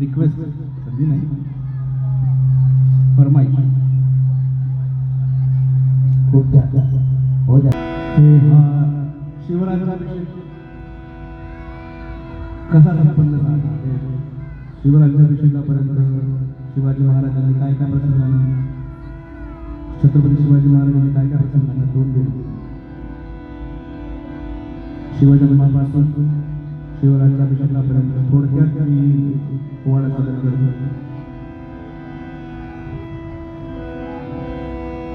Request संधी नाही. फरमाई खूप हो जा शिवराजाचा अभिषेक कसा संपन्न झाला? शिवराजाच्या अभिषेकापर्यंत शिवाजी महाराजांनी काय काय प्रसंग आणला? छत्रपती शिवाजी महाराजांनी काय काय प्रसंग आणला? दोन दिवस शिवाजी महाराजांपासून शिवराजचा अभिषेकापर्यंत थोडक्यात मी पोवाडा सादर करतो.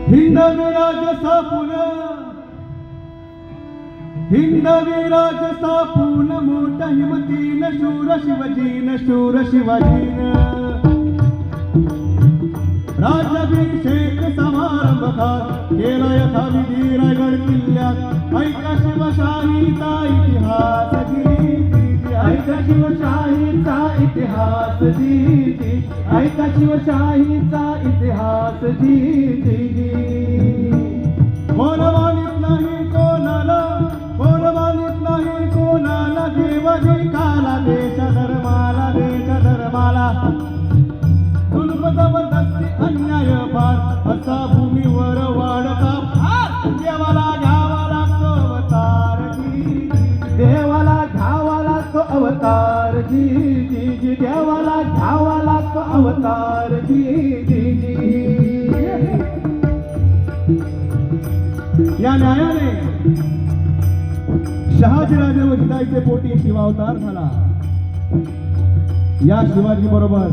हिंदवीराज सापून हिंदवीराज सापून शूर शूर समारंभ खास केला यथा विधी रायगड किल्ल्यात. ऐका शिवशाहीचा इतिहास. शिवशाहीचा इतिहास दिली ऐका शिवशाहीचा इतिहास दिली बोलवानीत नाही कोणाला बोलवानीत नाही कोणाला देव जयकाला देश धर्माला देश धर्माला जुल्म जबरदस्ती अन्याय पार असा देवाला घ्यावा लागतो अवतार या न्यायाने शहाजीराजे व जिजाईचे पोटी शिवावतार झाला. या शिवाजी बरोबर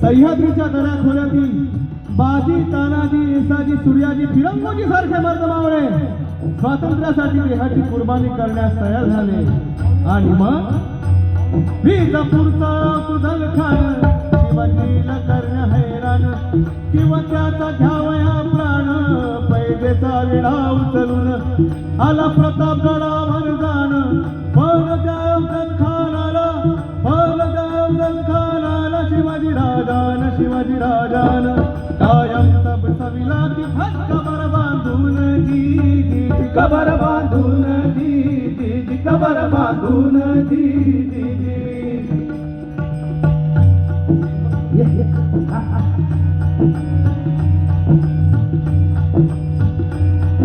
सह्याद्रीच्या दऱ्या खोऱ्यातील बाजी तानाजी येसाजी सूर्याजी फिरंगोजी सारखे मर्द मावळे स्वातंत्र्यासाठी देहाची कुर्बानी करण्यास तयार झाले. आणि मग विजापूरचा कुजल खान शिवाजीला करण्या हैराण किंवा त्याचा घ्यावया प्राण पैजेचा विडा उचलून. आला प्रतापगडावर जाण पण त्या अफजल खानाला पण त्या खानाला शिवाजी राजान शिवाजी राजान. कायम सब सविला ती कबर बांधून जी जी जी, कबर बांधून जी जी जी कबर बांधून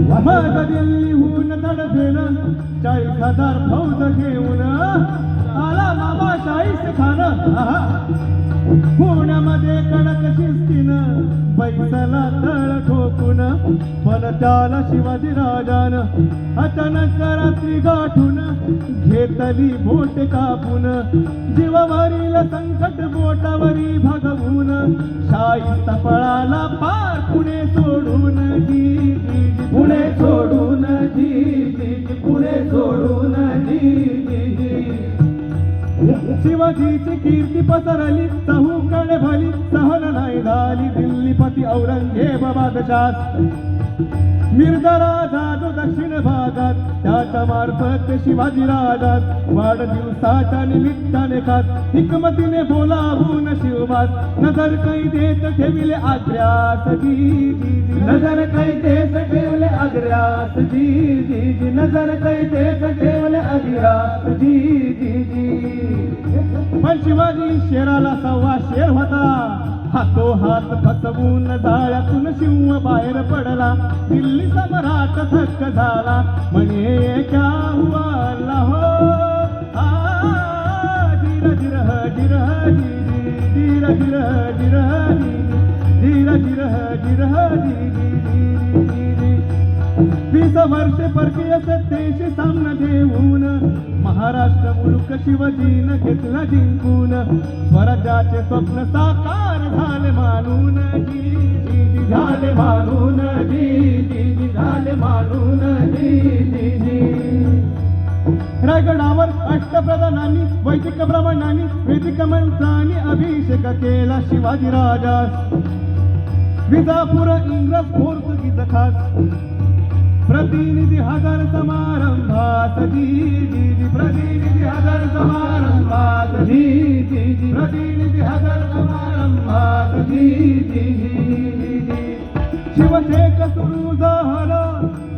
लिहून दिल्लीहून तडफेन चाळीस हजार फौज घेऊन आला बाबा चाळीस खान. पुण्यामध्ये कडक शिस्तीन? बैसला पण त्याला शिवाजी राजान अचानक रात्री गाठून घेतली बोट कापून. जीवावरील संकट बोटावरी भगवून शाही पळाला पार पुणे सोडून. जी पुणे सोडून जी पुणे सोडून जी शिवाजीची कीर्ती पसरली चहूकडे भली सहन नाही झाली. दिल्लीपती औरंगजेब बादशाह. मिर्जा राजा जो दक्षिण भागात त्याच्या मार्फत शिवाजी राजात वाढदिवसाच्या निमित्ताने खास हिकमतीने बोलावून शिवबास नजर कैदेत ठेविले आग्र्यास जी जी. नजर कैदेत ठेवले आग्र्यास जी जी. जी नजर कैदेत ठेवले आग्र्यास जी जी जी. पण शिवाजी शेराला सव्वा शेर होता. हातो हात फसवून जाळ्यातून शिव बाहेर पडला दिल्ली सम्राट थक्क झाला म्हणे क्या हुआ हो आ, जिर जिर जिर जिर जिर जिर जिर जिर जिर वीस वर्ष परकीय सत्तेशी सामना देऊन महाराष्ट्र मुलुक शिवजीन घेतला जिंकून स्वराज्याचे स्वप्न साकार झाले मानून जी जी झाले मानून जी जी झाले मानून जी जी रायगडावर अष्टप्रधानांनी वैदिक ब्राह्मणांनी वैदिक मंत्रांनी अभिषेक केला शिवाजी राजा विजापूर इंग्रज पोर्तुगीज खास. प्रतिनिधी हजार समारंभात जी प्रतिनिधी हजार समारंभात प्रतिनिधी हजार समारंभात. शिवसेक शिवशेख सुरू झाला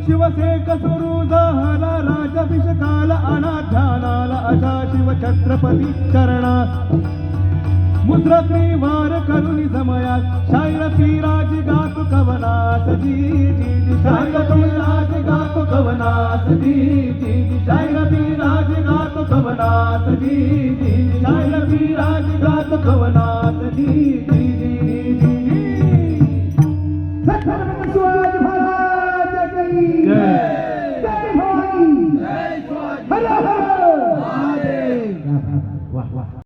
शिवशेख सुरू झाला राजाभिषेकाला अनाध्यानाला अशा शिवछत्रपती चरणास. मुद्रत्री वार करुणी जमयात शायरती राज गात कवनास जी शायरती राज गात कवनास जी शायरती राज गात कवनास जी शायरती राज गात कवनास.